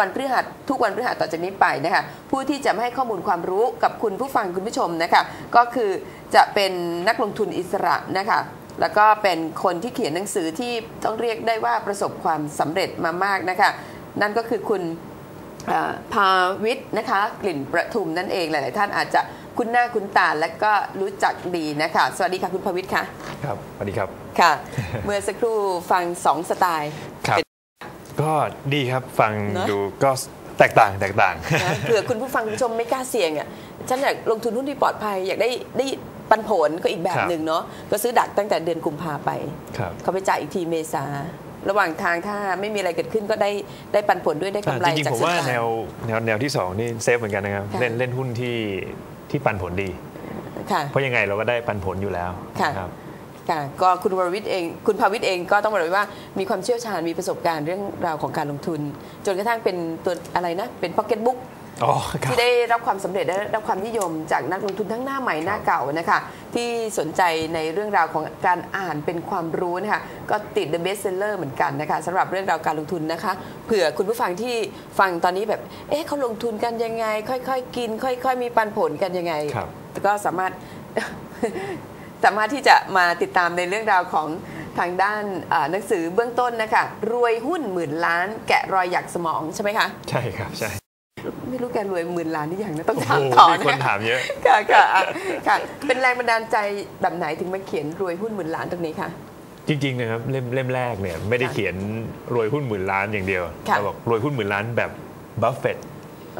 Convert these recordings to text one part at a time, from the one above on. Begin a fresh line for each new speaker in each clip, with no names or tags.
วันพฤหัสทุกวันพฤหัสต่อจากนี้ไปนะคะผู้ที่จะมาให้ข้อมูลความรู้กับคุณผู้ฟังคุณผู้ชมนะคะก็คือจะเป็นนักลงทุนอิสระนะคะแล้วก็เป็นคนที่เขียนหนังสือที่ต้องเรียกได้ว่าประสบความสำเร็จมามากนะคะนั่นก็คือคุณเอ่อภาวิทย์นะคะกลิ่นประทุมนั่นเองหลาย ๆ ท่านอาจจะคุ้นหน้าคุ้นตาและก็รู้จักดีนะคะสวัสดีค่ะคุณภาวิทย์ค่ะ
ครับสวัสดีครับ
ค่ะ เมื่อสักครู่ฟังสองสไตล์
ครับ ก็ดีครับฟัง
เนอะ
ดูก็แตกต่างแตกต่าง
นะเผื่อคุณผู้ฟังคุณผู้ชมไม่กล้าเสี่ยงอะฉันอยากลงทุนหุ้นที่ปลอดภัย อยากได้ได้ปันผลก็อีกแบบ
ครับ
หนึ่งเนาะก็ซื้อดักตั้งแต่เดือนกุมภาไป
ครับ
เขาไปจ่ายอีกทีเมษา ระหว่างทางถ้าไม่มีอะไรเกิดขึ้นก็ได้ได้ปันผลด้วยได้กำไร
จริง
จาก
ๆผม
ซื้อ
ว่า
ขาย
แนวแนวแนวที่สองนี่เซฟเหมือนกันนะครับ
ค่ะ
เล่นเล่นหุ้นที่ที่ปันผลดี
ค่ะ
เพราะยังไงเราก็ได้ปันผลอยู่แล้ว
ค่ะ
นะครับ
ค่ะก็คุณวรวิทย์เอง คุณภาวิทย์เองก็ต้องบอกเลยว่ามีความเชี่ยวชาญมีประสบการณ์เรื่องราวของการลงทุน จนกระทั่งเป็นตัวอะไรนะ เป็นพ็อกเก็ตบุ๊ก
อ๋อครับ
ที่ได้รับความสำเร็จและได้รับความนิยมจากนักลงทุนทั้งหน้าใหม่หน้าเก่านะคะที่สนใจในเรื่องราวของการอ่านเป็นความรู้นะคะก็ติด The Best Seller เหมือนกันนะคะสำหรับเรื่องราวการลงทุนนะคะ เผื่อคุณผู้ฟังที่ฟังตอนนี้แบบเอ๊ะเขาลงทุนกันยังไง ค่อยๆ กิน ค่อย ๆ มีปันผลกันยังไง
ครับ
ก็สามารถ สามารถที่จะมาติดตามในเรื่องราวของทางด้านอ่าหนังสือเบื้องต้นนะคะรวยหุ้นหมื่นล้าน แกะรอยหยักสมองใช่ไหมคะ
ใช่ครับใช่
ไม่รู้แกรวยหมื่นล้านนี่อย่างนะต้อง
โอ้โห
ถามต่อ
มีคน
นะ
ถามเยอะ
ค่ะค่ะอะค่ะ เป็นแรงบันดาลใจแบบไหนถึงมาเขียนรวยหุ้นหมื่นล้านตรงนี้คะ
จริงๆนะครับเล่มเล่มแรกเนี่ยไม่ได้
ค่ะ
เขียนรวยหุ้นหมื่นล้านอย่างเดียว
ค่ะ
เราบอกรวยหุ้นหมื่นล้านแบบบัฟเฟต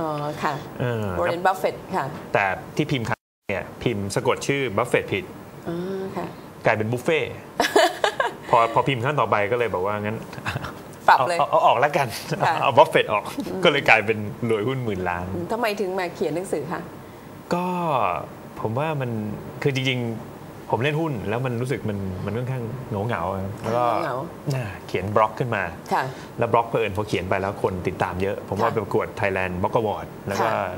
อ๋อค่ะ
เออ
วอร์เรนบัฟเฟตค่ะ
แต่ที่พิมพ์ครั้งเนี่ยพิมพ์สะกดชื่อบัฟเฟตผิด
อ๋อค่ะ
กลายเป็นบุฟเฟ่ต์พอพอพิมพ์ขั้นต่อไปก็เลยบอกว่างั้น
ปรับ
เอา
เลย
เอาเอาออกแล้วกัน
ค่ะ
เอาบัฟเฟตออกก็เลยกลายเป็นรวยหุ้นหมื่นล้าน
ทำไมถึงมาเขียนหนังสือคะ
ก็ผมว่ามันคือจริงๆ ผมเล่นหุ้นแล้วมันรู้สึกมันมันค่อนข้างเหงาเหงาๆครับแล้วก็
เหงา
น่าเขียนบล็อกขึ้นมา
ค่ะ
แล้วบล็อกเพลินพอเขียนไปแล้วคนติดตามเยอะ ผมว่า
ค่ะ
ไปประกวด Thailand b l o g Award แล้วก็
ค่ะ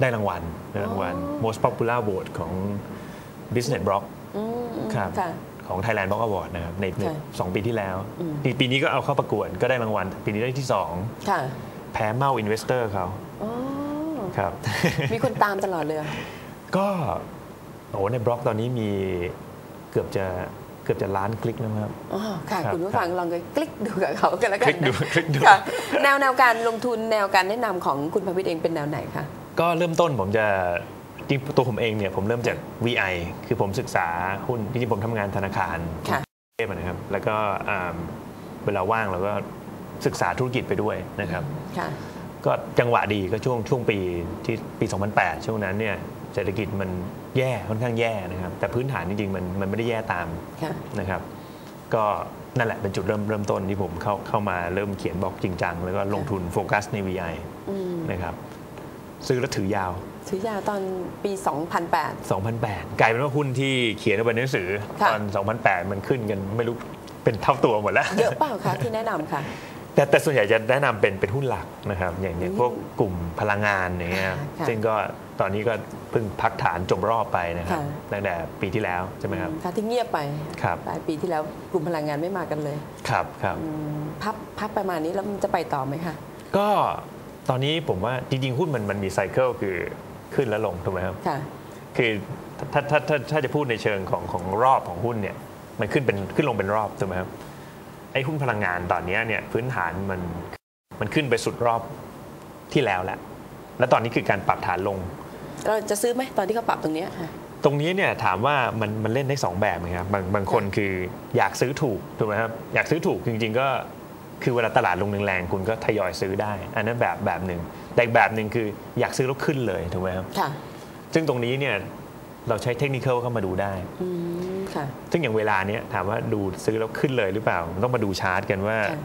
ได้รางวัลได้รางวัล
อ๋อ
most popular vote ของ Business Blog
อืมอืม
ครับ
ค่ะ
ของ Thailand b l o g Award นะครับในใน
ค่ะ
สองปีที่แล้ว
อืม
ปีปีนี้ก็เอาเข้าประกวดก็ได้รางวัล ปีนี้ได้ที่สอง
ค่ะ
แพ้เมาอินเวสเตอร์เขา
อ๋อ
ครับ
มีคนตามตลอดเลยเหรอ
ก็โอ้ในบล็อกตอนนี้มีเกือบจะเกือบจะล้านคลิกแล้วครับ
อ๋อค่ะ
ครับ
คุณผู้ฟังลองไปคลิกดูกับเขากันแล้วกั
คนลิกดู
นะ
คลิกดู
ค่ะแนวแนวการลงทุนแนวการแนะนำของคุณพวิทย์เองเป็นแนวไหนคะ
ก็เริ่มต้นผมจะ จริงตัวผมเองเนี่ยผมเริ่มจาก VI คือผมศึกษาหุ้นจริงๆผมทำงานธนาคาร
ค่ะ
กรุงเทพนะครับแล้วก็อ่าเวลาว่างเราก็ศึกษาธุรกิจไปด้วยนะครับ
ค่ะ
ก็จังหวะดีก็ช่วงช่วงปีที่ปี 2008 ช่วงนั้นเนี่ยเศรษฐกิจมันแย่ค่อนข้างแย่นะครับ แต่พื้นฐานจริงๆมันมันไม่ได้แย่ตาม
ค่ะ
นะครับก็นั่นแหละเป็นจุดเริ่มเริ่มต้นที่ผมเข้าเข้ามาเริ่มเขียนบล็อกจริงจัง แล้วก็ลงทุนโฟกัสใน VI
อืม
นะครับซื้อแล้วถือยาว
ถือยาวตอนปี 2008
2008 กลายเป็นว่าหุ้นที่เขียนเอาไปในหนังสือ
ค่ะ
ตอน 2008 มันขึ้นกันไม่รู้เป็นเท่าตัวหมดแล้ว
เยอะเปล่าคะที่แนะนำค่ะ
แต่แต่ส่วนใหญ่จะแนะนำเป็นเป็นหุ้นหลักนะครับอย่างอย่างพวกกลุ่มพลังงานอย่างเงี้ย
ค่ะ
ซึ่งก็ตอนนี้ก็เพิ่งพักฐานจบรอบไปนะครับ
ค่ะ
ตั้งแต่ปีที่แล้วใช่ไหมครับ
ค่ะที่เงียบไป
ครับ
ปลายปีที่แล้วกลุ่มพลังงานไม่มากันเลย
ครับครับ
อืมพับพับประมาณนี้แล้วมันจะไปต่อไหมคะ
ก็ตอนนี้ผมว่าจริงๆหุ้นมันมันมีไซเคิลคือ ขึ้นแล้วลงถูกไหมครับ
ค่ะ
คือถ้าถ้าถ้าถ้าจะพูดในเชิงของของรอบของหุ้นเนี่ยมันขึ้นเป็นขึ้นลงเป็นรอบถูกไหมครับไอ้หุ้นพลังงานตอนเนี้ยเนี่ยพื้นฐานมันมันขึ้นไปสุดรอบที่แล้วแหละและตอนนี้คือการปรับฐานลง
เราจะซื้อไหมตอนที่เขาปรับตรงเนี้ยค่ะ
ตรงนี้เนี่ยถามว่ามันมันเล่นได้สองแบบนะครับบางบางคนคืออยากซื้อถูกถูกไหมครับอยากซื้อถูกจริง ๆ ก็ คือเวลาตลาดลงแรงๆคุณก็ทยอยซื้อได้ อันนั้นแบบแบบหนึ่งแต่อีกแบบหนึ่งคืออยากซื้อแล้วขึ้นเลยถูกไหมครับ
ค่ะ
ซึ่งตรงนี้เนี่ยเราใช้เทคนิคเข้ามาดูได้
อืมค่ะ
ซึ่งอย่างเวลาเนี้ยถามว่าดูซื้อแล้วขึ้นเลยหรือเปล่ามันต้องมาดูชาร์ตกันว่า
ค่ะ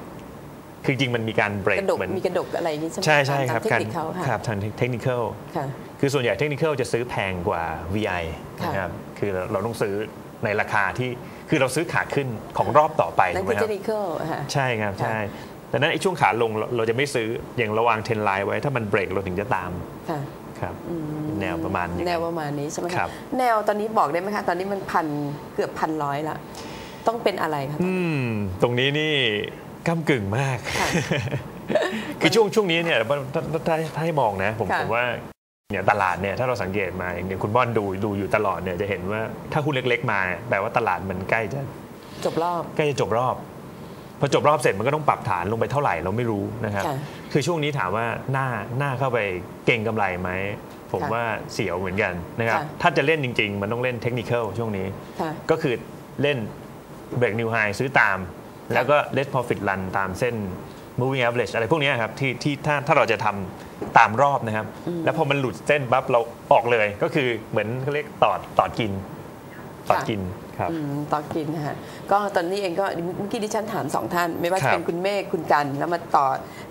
คือจริงๆมันมีการเบร
ก
ก
ระดก
เหมือน
มีกระดกอะไรอย่างนี้ใช่ไหม
ใช่ใช่ครับ
ตามเทค
การ
นิคเขา
ครั
ค่ะ
บทางเทคนิค
ค่ะ
คือส่วนใหญ่เทคนิคจะซื้อแพงกว่า VI
ค่ะ
นะครับคือเราเราต้องซื้อในราคาที่ คือเราซื้อขาขึ้นของรอบต่อไป
นั่
ถู
น
กไหม
คือ
ค
เท
รับ
คนิคค่ะ
ใช่ครับใช่แต่นั้นไอ้ช่วงขาลงเราเราจะไม่ซื้ออย่างระวางเทนไลน์ไว้ถ้ามันเบรกเราถึงจะตาม
ค่ะ
ครับ
อืม
แนวประมาณอย่างนั้น
แนวประมาณนี้ใช่ไหมะ
ครับ
แนวตอนนี้บอกได้ไหมคะตอนนี้มันพันเกือบพันร้อยละต้องเป็นอะไรคะ
อืมตรงนี้นี่ก้ากึ่งมาก
ค่ะ
คือช่วงช่วงนี้เนี่ยถ้าถ้าถ้าถ้าให้มองนะ ผม
ค่ะ
ผมว่า เนี่ยตลาดเนี่ยถ้าเราสังเกตมาอย่างคุณบ้อนดูดูอยู่ตลอดเนี่ยจะเห็นว่าถ้าหุ้นเล็ก ๆ มาเนี่ยแปลว่าตลาดมันใกล้จะ
จบรอบ
ใกล้จะจบรอบพอจบรอบเสร็จมันก็ต้องปรับฐานลงไปเท่าไหร่เราไม่รู้นะครับ
ค่ะ
คือช่วงนี้ถามว่าหน้าหน้าเข้าไปเก่งกำไรไหมผม
ค่ะ
ว่าเสียวเหมือนกันนะครับ
ค่ะ
ถ้าจะเล่นจริง ๆ มันต้องเล่นเทคนิคช่วงนี้
ค่ะ
ก็คือเล่นเบรกนิวไฮซื้อตาม แล้วก็ let profit run ตามเส้น moving average อะไรพวกเนี้ยครับที่ที่ถ้าถ้าเราจะทำตามรอบนะครับ แล้วพอมันหลุดเส้นปั๊บเราออกเลยก็คือเหมือนเขาเรียกตอดตอดกินตอดกินครับ
อืมต่อกินนะฮะก็ตอนนี้เองก็เมื่อกี้ดิฉันถามสองท่าน ไม่ว่า
ครั
จะ
บ
เป็นคุณเมฆคุณกันแล้วมาต่อ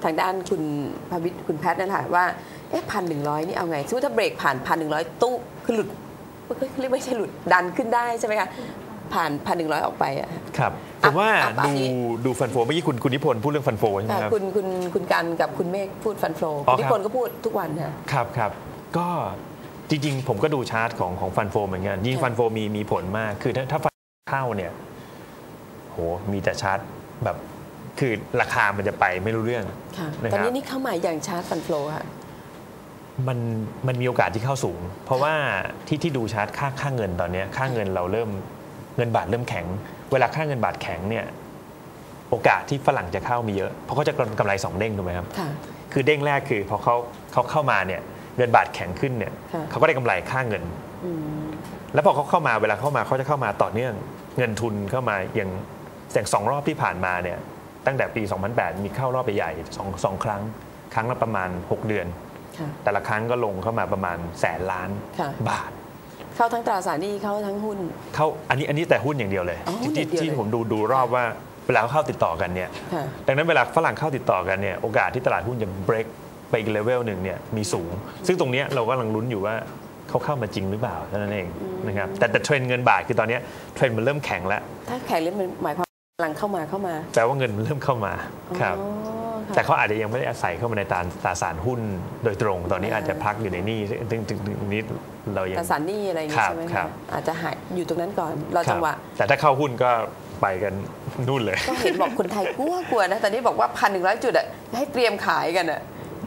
ทางด้านคุณพวิทย์คุณแพทย์นั่นแหละว่าเอ๊ะพันหนึ่งร้อยนี่เอาไงสมมติถ้าเบรกผ่านพันหนึ่งร้อยตู้คือหลุดเรียกไม่ใช่หลุดดันขึ้นได้ใช่ไหมคะ ผ่านพันหนึ่งร้อยออกไปอะ
ครับผมว่า
อะอะ
ดู
อันนี้
ดูฟันโฟเมื่อกี้คุณคุณนิพนธ์พูดเรื่องฟันโฟใช่ไหม
ค่ะ
ครับ
คุณคุณคุณกันกับคุณเมฆพูดฟันโฟ
อ๋อ
คุณนิ
ครับ
พนธ์ก็พูดทุกวันค่ะ
ครับครับก็จริงๆ ผมก็ดูชาร์ตของของฟันโฟเหมือนกันยิ่ง
ค่ะ
ฟันโฟมีมีผลมาก คือถ้าถ้าฟันเข้าเนี่ยโหมีแต่ชาร์ตแบบคือราคามันจะไปไม่รู้เรื่อง
ค่ะ
นะครับ
ตอนนี้นี่เข้ามาอย่างชาร์จฟันโฟค่ะ
มันมันมีโอกาสที่เข้าสูง เพราะว่าที่ที่ดูชาร์ตค่าค่าเงินตอนเนี้ยค่าเงินเราเริ่ม เงินบาทเริ่มแข็ง เวลาค่าเงินบาทแข็งเนี่ยโอกาสที่ฝรั่งจะเข้ามีเยอะ เพราะเขาจะกำไรสองเด้งถูกไหมครับ
ค่ะ
คือเด้งแรกคือพอเขาเขาเข้ามาเนี่ยเงินบาทแข็งขึ้นเนี่ย
ค่ะ
เขาก็ได้กำไรค่าเงิน
อืม
แล้วพอเขาเข้ามาเวลาเข้ามาเขาจะเข้ามาต่อเนื่องเงินทุนเข้ามาอย่างอย่างสองรอบที่ผ่านมาเนี่ยตั้งแต่ปี 2008 มีเข้ารอบใหญ่ๆสองสองครั้ง ครั้งละประมาณ 6 เดือน
ค่ะ
แต่ละครั้งก็ลงเข้ามาประมาณแสนล้าน
ค่ะ
บาท
เข้าทั้งตราสารหนี้เข้าทั้งหุ้น
เข้าอันนี้อันนี้แต่หุ้นอย่างเดียวเลย
อ๋อหุ้นอย่างเดียว
ที่
เลย
ผมดูดูรอบว่าเวลาเขาเข้าติดต่อกันเนี่ย
ค่ะ
ดังนั้นเวลาฝรั่งเข้าติดต่อกันเนี่ยโอกาสที่ตลาดหุ้นจะ break ไปอีกเลเวลหนึ่งเนี่ยมีสูง ซึ่งตรงเนี้ยเรากำลังลุ้นอยู่ว่าเขาเข้ามาจริงหรือเปล่าเท่านั้นเองนะครับแต่แต่เทรนด์เงินบาทคือตอนเนี้ยเทรนด์มันเริ่มแข็งแล้ว
ถ้าแขกเล่นมันหมายความกำลังเข้ามาเข้ามา
แปลว่าเงินมันเริ่มเข้ามาครับ
อ๋อค่ะ
แต่เขาอาจจะยังไม่ได้อาศัยเข้ามาในตราตราสารหุ้นโดยตรง ตอนนี้
อ่า
อาจจะพักอยู่ในหนี้ซึ่งซึ่งซึ่งตรงนี้เรายัง
ตราสารหนี้อะไรอย่าง
ครั
งี้
บ
ใช่ไหม
ครั
คะ
บ
อาจจะหายอยู่ตรงนั้นก่อนรอ
ครั
จั
บ
งหวะ
แต่ถ้าเข้าหุ้นก็ไปกันนู่นเลย
ก็เห็นบอกคนไทยกลัวกลัวนะตอนนี้บอกว่าพันหนึ่งร้อยจุดอะให้เตรียมขายกันอะ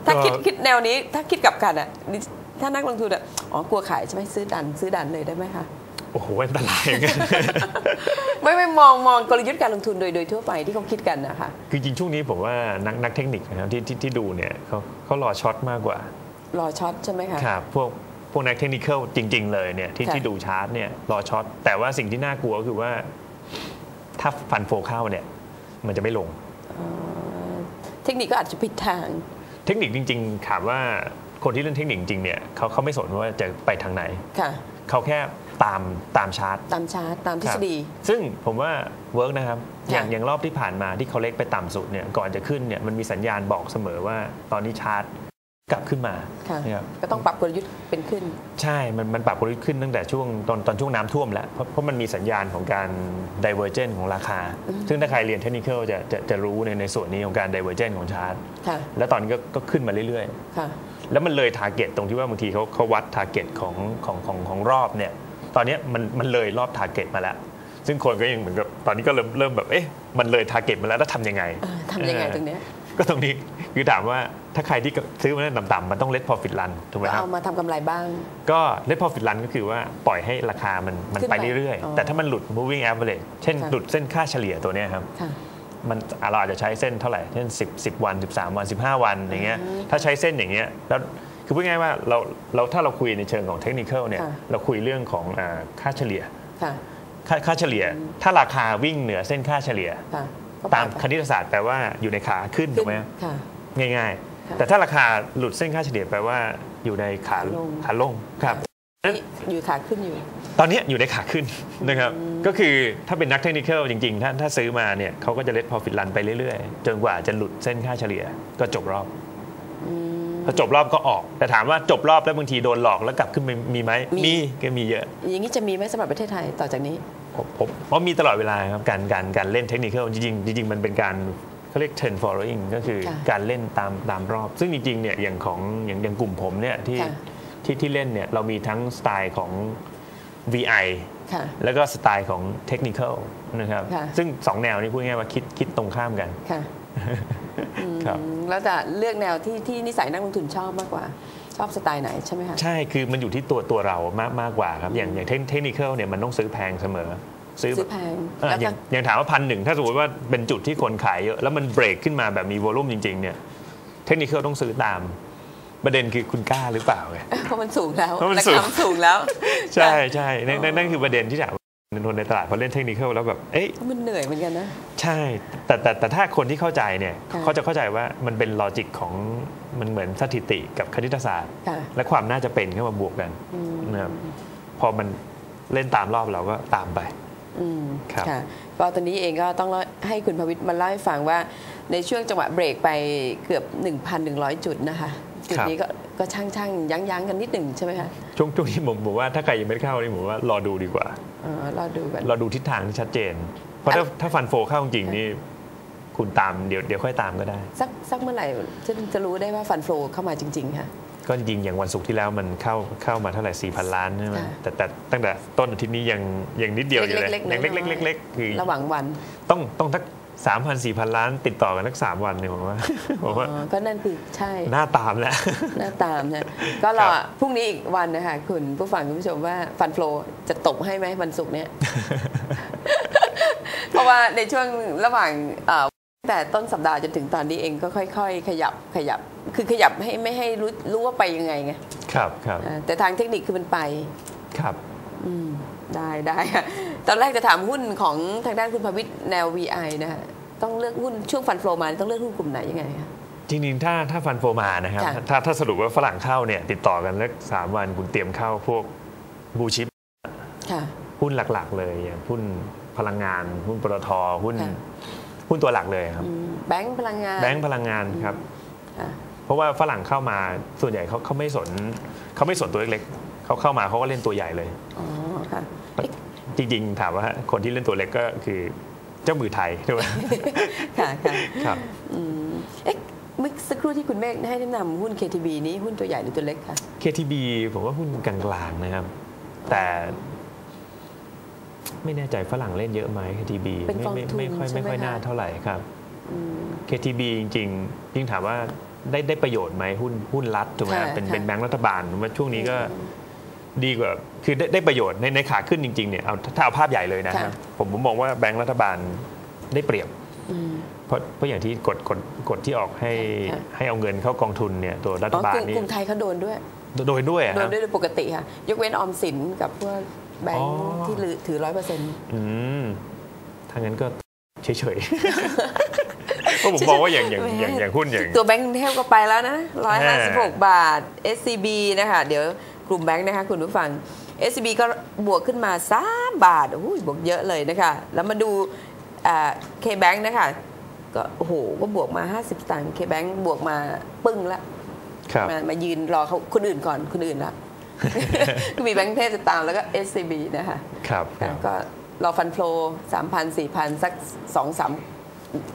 ถ้า
ก็
คิดคิดแนวนี้ถ้าคิดกลับกันอะนี่ถ้านักลงทุนอะอ๋อกลัวขายใช่ไหมซื้อดันซื้อดันเลยได้ไหมคะ
โอ้โหอันตรายอย่างเงี้ย
ไม่ไม่มองมองกลยุทธ์การลงทุนโดยโดยทั่วไปที่เขาคิดกันนะคะ
คือจริงช่วงนี้ผมว่านักนักเทคนิคนะครับที่ที่ที่ดูเนี่ยเขาเขารอช็อตมากกว่า
รอช็อตใช่ไหมคะ
ครับพวกพวกนักเทคนิคจริง ๆ เลยเนี่ยที่
ค่ะ
ที่ดูชาร์ตเนี่ยรอช็อตแต่ว่าสิ่งที่น่ากลัวก็คือว่า ถ้าฟันโฟเข้าเนี่ยมันจะไม่ลง
อ๋อเทคนิคก็อาจจะผิดทาง
เทคนิคจริง ๆ ถามว่าคนที่เล่นเทคนิคจริงๆเนี่ยเขาเขาไม่สนว่าจะไปทางไหน
ค่ะ
เขาแค่ ตามตามชาร์ต
ตามชาร์ตตามทฤษฎี
ซึ่งผมว่าเวิร์กนะครับ อย่าง
ค่ะ
อย่างรอบที่ผ่านมาที่เขาเล็กไปต่ำสุดเนี่ยก่อนจะขึ้นเนี่ยมันมีสัญญาณบอกเสมอว่าตอนนี้ชาร์ตกลับขึ้นมา
ค่ะ
นะครับ
ก็ต้องปรับกลยุทธ์เป็นขึ้น
ใช่ มันมันปรับกลยุทธ์ขึ้นตั้งแต่ช่วงตอนตอนช่วงน้ำท่วมแล้ว เพราะเพราะมันมีสัญญาณของการ divergent ของราคา ซึ่งถ้าใครเรียนเทคนิคจะจะจะรู้ในในส่วนนี้ของการ divergent ของชาร์ต
ค่ะ
แล้วตอนนี้ก็ก็ขึ้นมาเรื่อย
ค่ะ
ๆแล้วมันเลย target ตรงที่ว่าบางทีเขาเขาวัด target ของของของของรอบเนี่ย ตอนนี้มันมันเลยรอบ target มาแล้วซึ่งคนก็ยังเหมือนกับตอนนี้ก็เริ่มเริ่มแบบเอ๊ะมันเลย target มาแล้วแล้วทำยังไง
เออทำยังไง
เออ
ตรงเนี้ย
ก็ตรงนี้คือถามว่าถ้าใครที่ซื้อมาต่ำๆมันต้อง let profit run ถูกไหม
ก็
ครับ
เอามาทำกำไรบ้าง
ก็ let profit run ก็คือว่าปล่อยให้ราคามันมัน
ขึ้น
ไป
ไป
เรื่อย
อ๋อ
ๆแต่ถ้ามันหลุด moving average เช่น
ค่ะ
หลุดเส้นค่าเฉลี่ยตัวเนี้ยครับ
ค่ะ
มันอะเราอาจจะใช้เส้นเท่าไหร่เช่น10 10 วัน 13 วัน 15 วันอย่างเงี้ย
อืม
ถ้าใช้เส้นอย่างเงี้ยแล้ว คือพูดง่ายๆว่าเราเราถ้าเราคุยในเชิงของเทคนิคเนี่ย
ค่ะ
เราคุยเรื่องของอ่าค่าเฉลี่ย
ค่ะ
ค่าค่าเฉลี่ย ถ้าราคาวิ่งเหนือเส้นค่าเฉลี่ย
ค่ะก็
ตาม
ปรับ
คณิตศาสตร์แปลว่าอยู่ในขาขึ้นถูกไหม
ค่ะ
ง่าย
ค่ะ
ๆแต่ถ้าราคาหลุดเส้นค่าเฉลี่ยแปลว่าอยู่ในขา
ขาลง
ขาลงครับ
นี่อยู่ขาขึ้นอยู่
ตอนนี้อยู่ในขาขึ้นนะครับ ก็คือถ้าเป็นนักเทคนิคจริงๆ ถ้าถ้าซื้อมาเนี่ยเขาก็จะเล t พอฟิตรันไปเรื่อยๆ จนกว่าจะหลุดเส้นค่าเฉลี่ยก็จบรอบ
อืม
พอจบรอบก็ออก แต่ถามว่าจบรอบแล้วบางทีโดนหลอกแล้วกลับขึ้นไปมีไหม
มี
มีก็มีเยอะ
อย่างนี้จะมีไหมสำหรับประเทศไทยต่อจากนี้
ผมผมเพราะมีตลอดเวลาครับการการการเล่นเทคนิคจริงๆจริงๆมันเป็นการเขาเรียก trend following ก็คือ
ค่ะ
การเล่นตามตามรอบ ซึ่งจริงๆเนี่ยอย่างของอย่างอย่างกลุ่มผมเนี่ยที่
ค่ะ
ที่ที่เล่นเนี่ยเรามีทั้งสไตล์ของ VI
ค่ะ
แล้วก็สไตล์ของเทคนิคนะครับ
ค่ะ
ซึ่งสองแนวนี้พูดง่ายๆว่าคิดคิดตรงข้ามกัน
ค่ะ
ครับ
อืมแล้วจะเลือกแนวที่ที่นิสัยนักลงทุนชอบมากกว่า ชอบสไตล์ไหนใช่ไหมคะ
ใช่คือมันอยู่ที่ตัวตัวเรามากมากกว่าครับอย่างอย่างเทคนิคเนี่ยมันต้องซื้อแพงเสมอซื้อ
ซื้อแพง
เออ
แล้ว
อ
ก็
ย่างอย่างถามว่าพันหนึ่งถ้าสมมติว่าเป็นจุดที่คนขายเยอะแล้วมันเบรกขึ้นมาแบบมีวอลุ่มจริง ๆ เนี่ย เทคนิคต้องซื้อตาม ประเด็นคือคุณกล้าหรือเปล่าไง
เพราะมันสูงแล้ว
เพราะมัน
รา
สูง
คาสูงแล้ว
ใช่ใช่นั่นนั่นนั่นคือประเด็นที่ถาม ว่าคนในตลาดพอเล่นเทคนิคแล้วแบบ เอ๊ะ
มันเหนื่อยเหมือนกันนะ
ใช่ แต่แต่แต่ถ้าคนที่เข้าใจเนี่ย
ค่ะ
เขาจะเข้าใจว่ามันเป็นลอจิกของมันเหมือนสถิติกับคณิตศาสตร์
ค่ะ
และความน่าจะเป็นเข้ามาบวกกันนะครับพอมันเล่นตามรอบเราก็ตามไป
อืม
ครับ
ค่ะก็ตอนนี้เองก็ต้องเล่าให้คุณพวิทย์มาเล่าให้ฟังว่าในช่วงจังหวะเบรกไปเกือบ 1,100 จุดนะคะ จุดนี้ก็ก็ช่างช่างยั้งยั้งๆกันนิดหนึ่งใช่ไหมคะ
ช่วงช่วงนี้ผมผมว่าถ้าใครยังไม่ได้เข้านี่ผมว่ารอดูดีกว่า
เออรอดูกัน
รอดูทิศทางที่ชัดเจน เพราะถ้าถ้าฟันโฟเข้าจริงๆนี่คุณตามเดี๋ยวเดี๋ยวค่อยตามก็ได้
สักสักเมื่อไหร่จะจะรู้ได้ว่าฟันโฟเข้ามาจริง ๆ ค่ะ
ก็จริงๆอย่างวันศุกร์ที่แล้วมันเข้าเข้ามาเท่าไหร่4,000ล้านใช่ไหม
ค่ะ
แต่แต่ตั้งแต่ต้นอาทิตย์นี้ยังยังนิดเดียวอยู่เลย
เล็กๆ
ยังเล็ก
น้อยๆ
ๆเล็กๆคือ
ระหว่างวัน
ต้องต้องทัก สามพันสี่พันล้านติดต่อกันทักสามวันเนี่ยผมว่าผมว่า
อ๋อก็นั่นคือใช่
หน้าตามแล้ว
หน้าตามนะก็รอ
ครับ
พรุ่งนี้อีกวันนะคะคุณผู้ฟังคุณผู้ชมว่าฟันโฟจะตกให้ไหมวันศุกร์เนี้ยเพราะว่าในช่วงระหว่างเอ่อแต่ต้นสัปดาห์จนถึงตอนนี้เองก็ค่อย ๆ ขยับขยับ คือขยับให้ไม่ให้รู้รู้ว่าไปยังไงไง
ครับครับ
อ่าแต่ทางเทคนิคคือมันไป
ครับ
อืม ได้ได้ค่ะตอนแรกจะถามหุ้นของทางด้านคุณพวิทย์แนว VI นะคะต้องเลือกหุ้นช่วงฟันโฟมาต้องเลือกหุ้นกลุ่มไหนยังไงคะ
จริงๆ ถ้าถ้าฟันโฟมานะครับ
ค่ะ
ถ้าถ้าสรุปว่าฝรั่งเข้าเนี่ยติดต่อกันแล้วสามวันคุณเตรียมเข้าพวกบูชิป
ค่ะ
หุ้นหลักๆ เลยอย่างหุ้นพลังงาน หุ้นปตทหุ้น
ค่ะ
หุ้นตัวหลักเลยครับ
อืมแบงก์พลังงาน
แบงก์พลังงานครับ
ค่ะ
เพราะว่าฝรั่งเข้ามาส่วนใหญ่เขาเขาไม่สนเขาไม่สนตัวเล็กๆเขาเข้ามาเขาก็เล่นตัวใหญ่เลย
อ๋อค่ะ
จริงๆ ถามว่าคนที่เล่นตัวเล็กก็คือเจ้ามือไทยใช่ไหม
ค่ะค่ะ
ครับ
อืมเอ๊ะเมื่อสักครู่ที่คุณเมฆให้แนะนำหุ้น KTB นี้หุ้นตัวใหญ่หรือตัวเล็กคะ
KTB ผมว่าหุ้นกลางๆนะครับ แต่ไม่แน่ใจฝรั่งเล่นเยอะไหม KTB
เป็นกอง
ไม่
ทุน
ไม่ค่อย
ใช่ไหม
ไม่ค่อย
คะ
น่าเท่าไหร่ครับ
อืม
KTB จริงๆยิ่งถามว่าได้ได้ประโยชน์ไหมหุ้นหุ้นรัฐถูกไหม
ค่ะ
เป็น
ค่ะ
เป็นแบงก์รัฐบาลผมว่าช่วงนี้ก็ ดีกว่าคือได้ได้ประโยชน์ในในขาขึ้นจริงๆเนี่ยเอาถ้าเอาภาพใหญ่เลยนะครับผมผมมองว่าแบงก์รัฐบาลได้เปรียบ
อืม
เพราะเพราะอย่างที่กฎกฎกฎที่ออกให้
ค่ะ
ให้เอาเงินเข้ากองทุนเนี่ยตัวรัฐ
อ๋อบา
ล
กลุ่ม
นี่
กลุ่มไทยเขาโดนด้วย
โดยด้วยอะ
โด
คนรับ
ด้วยโดยปกติค่ะ ยกเว้นออมสินกับพวกแบง
อ๋
ค์
อ
ที่ถือร้อยเปอร์เซ็นต์
อืมถ้างั้นก็เฉยๆเพราะผมมองว่าอย่างอย่างอย่างอย่างหุ้นอย่าง
ตัวแบงค์กรุงเทพก็ไปแล้วนะร้อยห้าสิบหก
อ่า
บาท SCB นะคะ เดี๋ยว กลุ่มแบงค์นะคะคุณผู้ฟัง SCB ก็บวกขึ้นมา 3 บาทโอ้ยบวกเยอะเลยนะคะ แล้วมาดูเคแบงค์นะคะก็โอ้โหก็บวกมา 50สตางค์เคแบงค์บวกมาปึ้งละ
ครับ
มามายืนรอเขาคนอื่นก่อนคนอื่นละก็มีแบงค์เทพจะตามแล้วก็ SCB นะคะ
ครับครับ
ก็รอฟันโฟลสามพันสี่พันสักสองสาม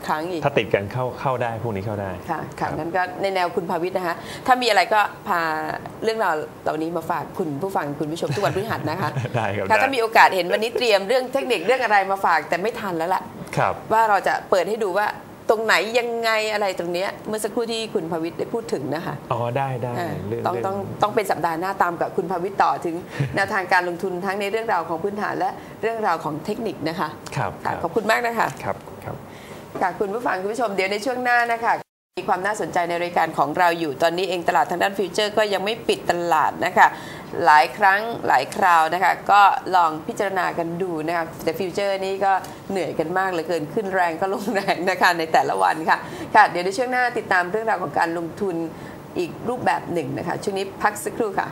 ครั้งอีก
ถ้าติดกันเข้าเข้าได้พวกนี้เข้าได้
ค่ะ
ค
ค่ะ
รับ
นั้นก็ในแนวคุณภาวิทย์นะคะถ้ามีอะไรก็พาเรื่องราวเหล่านี้มาฝากคุณผู้ฟังคุณผู้ชมทุกวันพฤหัสนะคะ
ได้ครับ
ค่ะ
ได้
ถ้ามีโอกาสเห็นวันนี้เตรียมเรื่องเทคนิคเรื่องอะไรมาฝากแต่ไม่ทันแล้วล่ะ
ครับ
ว่าเราจะเปิดให้ดูว่าตรงไหนยังไงอะไรตรงเนี้ยเมื่อสักครู่ที่คุณภาวิทย์ได้พูดถึงนะคะ
อ๋อได้ได้
อ่า
เรื่อง
ต้อง
เรื่
ต้องต้องเป็นสัปดาห์หน้าตามกับคุณภาวิทย์ต่อถึงแนวทางการลงทุนทั้งในเรื่องราวของพื้นฐานและเรื่องราวของเทคนิคนะคะ
ครับค
ค่ะ
รับ
ขอบคุณมากนะคะ
ครับครับ
ค่ะคุณผู้ฟังคุณผู้ชมเดี๋ยวในช่วงหน้านะคะมีความน่าสนใจในรายการของเราอยู่ตอนนี้เองตลาดทางด้านฟิวเจอร์ก็ยังไม่ปิดตลาดนะคะหลายครั้งหลายคราวนะคะก็ลองพิจารณากันดูนะคะแต่ฟิวเจอร์นี้ก็เหนื่อยกันมากเหลือเกินขึ้นแรงก็ลงแรงนะคะในแต่ละวันค่ะค่ะ เดี๋ยวในช่วงหน้าติดตามเรื่องราวของการลงทุนอีกรูปแบบหนึ่งนะคะช่วงนี้พักสักครู่ค่ะ